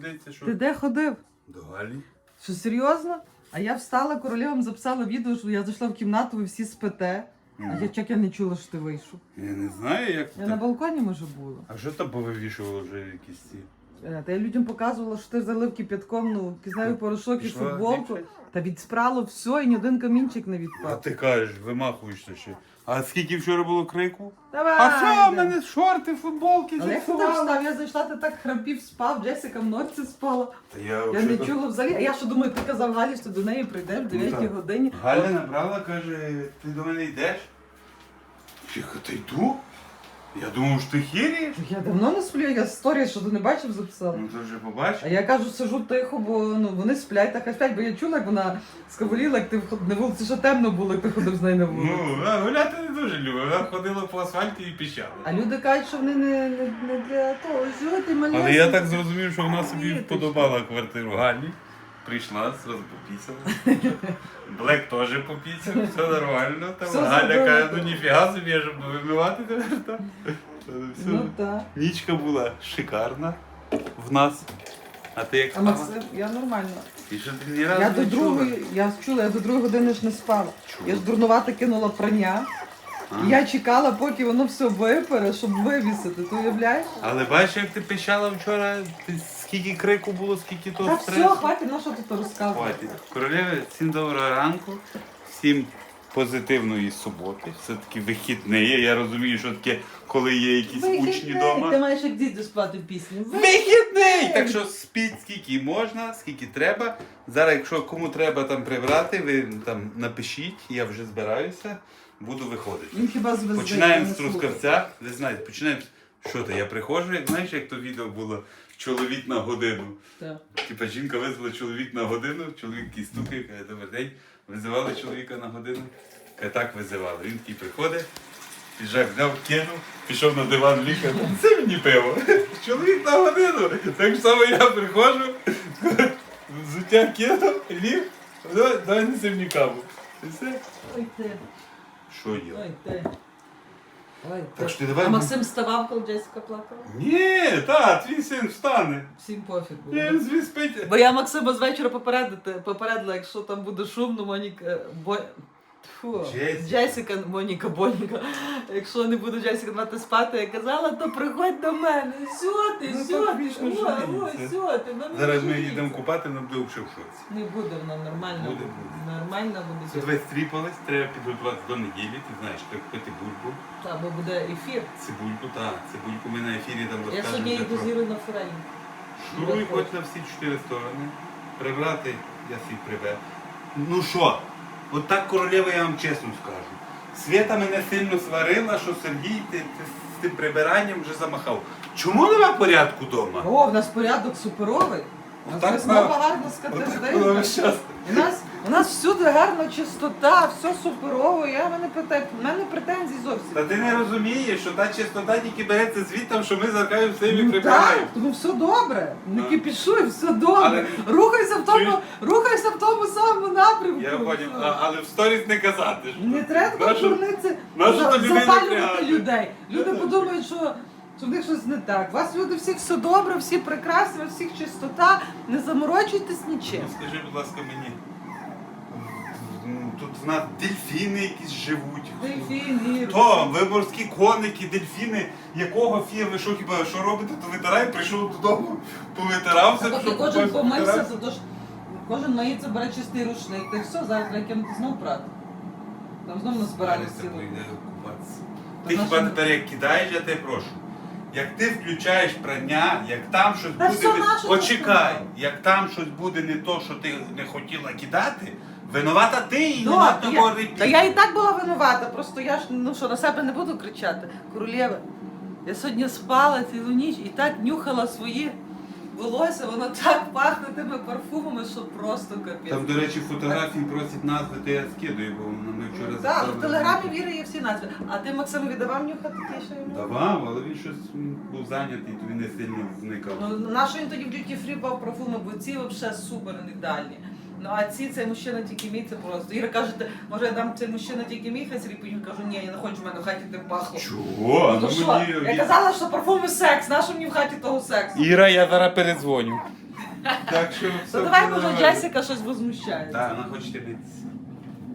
Здається, що Ти де ходив? до Галі. Що серйозно? А я встала, королевам записала відео, що я зайшла в кімнату, ви всі спите. А я чек я не чула, що ти вийшов. Я не знаю, як Я так. на балконі може була. А що там повивішувало вже якісь ці? Е, Та я людям показувала, що ти залив кип'ятком, ну, кисневий порошок і Пішла футболку. ліпше? Та відспрало все і ні один камінчик не А відпав. ти кажеш, вимахуєшся ще. А скільки вчора було крику? Давай! А що, в йдемо. мене шорти, футболки, Але як ти так зіпсували. встав? Я зайшла, ти так храпів, спав, Джесіка в норці спала. Та я, Я не чула взагалі. А я що думаю, ти казав Галі, що до неї прийдеш в 9 так. годині. Галя набрала, каже, ти до мене йдеш? Тихо, та йду. Я думав, що ти хірієш. Я давно не сплю, я сторі, що ти не бачив, записала. Ну то вже побачиш. А я кажу, сижу тихо, бо ну вони сплять, так сплять, бо я чула, як вона скаволіла, як ти вход- на вулиці, що темно було, як ти ходив з нею на вулиці. Ну, а гуляти не дуже любить. Вона ходила по асфальті і піщала. А люди кажуть, що вони не, не, не для того жити. Але я так зрозумів, що вона собі вподобала квартиру Галі. Прийшла, зразу попісила. Блек теж попісив, все нормально. Там Все Галя каже, ну ніфіга собі, я щоб вимивати тепер. там. Все. Ну так. Нічка була шикарна в нас. А ти як А спала? Максим, я нормально. І що ти ні разу Я не до чула? другої, я чула, я до другої години ж не спала. Чула. Я ж дурнувато кинула прання. А? І я чекала, поки воно все випере, щоб вивісити. Ти уявляєш? Але бачиш, як ти пищала вчора, ти скільки крику було, скільки того Та все, стресу. хватить, на що ти то розказувати? Хватить. Королеви, всім доброго ранку, всім позитивної суботи. Все-таки вихідний. Я розумію, що таке, коли є якісь учні вдома. Ти маєш як діти спати пісню. Вихідний! Так що спіть скільки можна, скільки треба. Зараз, якщо кому треба там прибрати, ви там напишіть, я вже збираюся, буду виходити. Він хіба. Починаємо не з слухає. трускавця. Ви знаєте, починаємо. з- Що то, я приходжу, як знаєш, як то відео було чоловік на годину. Так. Типа жінка визвала чоловік на годину, чоловік такий стукає, каже, добрий день. Визивали чоловіка на годину. Каже, так визивали. Він такий приходить, піджак взяв, кинув, пішов на диван лікар. Це мені пиво. Чоловік на годину. Так само я приходжу, взуття кинув, ліг, давай, давай неси мені каву. І все. Ой ти, Що є? ой ти. Ой, Так що ти давай. А Максим вставав, коли Джесіка плакала? Ні, та, твій син встане. Всім пофіг було. Він зві спить. Бо я Максима з вечора попередити, попередила, якщо там буде шумно, Моніка. Бо... Фу, Джесіка. Джесіка, Моніка, Боніка. Якщо не буде Джесіка давати спати, я казала, то приходь до мене. Все ти, Ну, так ти, вічно ой, жаліється. ой, ти. не Зараз ми їдемо купати, нам буде вже в шоці. Не буде вона нормально. Буде, буде. Нормально буде. Весь стріпались, треба підготуватися до неділі, ти знаєш, треба купити бульбу, Так, бо буде ефір. цибульку, так, цибульку ми на ефірі там Я розкажемо. сьогодні вже йду про- з на форелі. Шуруй хоч на всі чотири сторони. Прибрати, я свій прибер. Ну що, от так королева я вам чесно скажу. Свята мене сильно сварила, що Сергій ти, ти з тим прибиранням вже замахав. Чому нема порядку вдома? О, в нас порядок суперовий. У нас Отак було скатертина. У нас, у нас всюди гарна чистота, все суперово. Я мене питаю, в мене претензій зовсім. Та ти не розумієш, що та чистота тільки береться звідти, що ми закаємо все і Ну, прибираємо. так, тому все добре. Не кипішуй, все добре. Але- Рухайся в тому, рухайся в тому самому напрямку. Я а- але в сторіс не казати. що- Не треба Нащо- дурниці нащо за- тобі мене запалювати людей. Люди подумають, що, що в них щось не так. У вас люди всіх все добре, всі прекрасні, у всіх чистота. Не заморочуйтесь нічим. Ну, Скажи, будь ласка, мені. Тут в нас дельфіни якісь живуть. Дельфін, То, ви морські коники, дельфіни, якого фія ви що хіба що робите, то витирай, прийшов додому, повитирався. Що кожен купався, помився, витирався. то ж кожен миється, бере чистий рушник. Та й все, зараз треба кинути знову прати. Там знову назбирали Зараз купатися. Ти хіба тепер як кидаєш, я тебе прошу. Як ти включаєш прання, як там щось буде. не- Почекай, як там щось буде не то, що ти не хотіла кидати, винувата ти і Да, нема того я, та я і так була винувата, просто я ж ну що на себе не буду кричати. Королєва, я сьогодні спала цілу ніч і так нюхала свої волосся, воно так пахне тими парфумами, що просто капець. Там, до речі, фотографії просять назви, то я скидаю, бо ми вчора Так, в телеграмі віри є всі назви. А ти Максиму віддавав нюхати ті, що йому? Давав, але він щось був зайнятий, то він не сильно зникав. Ну, на що він тоді в Duty Free брав парфуми, бо ці взагалі супер ідеальні. Ну а ці цей мужчина тільки мій, це просто. Іра каже, «Ти, може я дам цей мужчина тільки мій, хай Сергій кажу, ні, я не хочу в мене в хаті тим пахло. Чого? Ну що, я казала, що парфуми секс, нащо мені в хаті того сексу? Іра, я зараз передзвоню. Так що все То давай, може, нормально. Джесіка щось возмущається. Так, вона хоче битися.